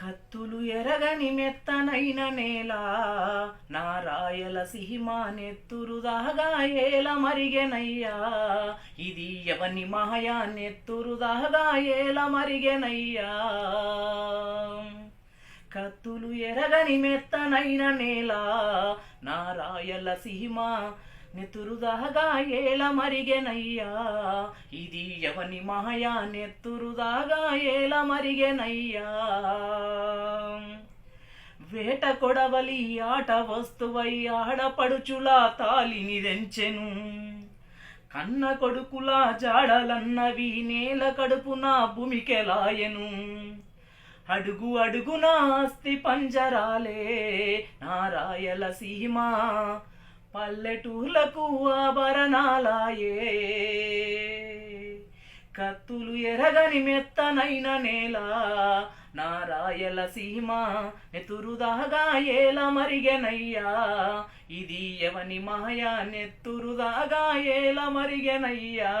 కత్తులు ఎరగని మెత్తనైన నేల నారాయల సిహిమా నెత్తురు మరిగెనయ్యా. ఇది ఎవని మాయా నెత్తురు దాగా మరిగెనయ్యా. కత్తులు ఎరగని మెత్తనైన నేల నారాయల సిహిమా నెత్తురుదాగా ఏల మరిగెనయ్యా ఇది ఎవని మాయా నెత్తురుదాగా ఏల మరిగెనయ్యా వేట కొడవలి ఆట వస్తువై ఆడపడుచులా తాలిని దెంచెను. కన్న కొడుకుల జాడలన్నవి నేల కడుపున భూమికెలాయను. అడుగు అడుగున అస్థి పంజరాలే నారాయల సీమా. పల్లెటూర్లకు ఆభరణాలాయే. కత్తులు ఎరగని మెత్తనైన నేల నారాయల సీమ నెతురుదాగా ఏల మరిగెనయ్యా. ఇది ఎవని మాయా నెత్తురుదాగా ఏల మరిగెనయ్యా.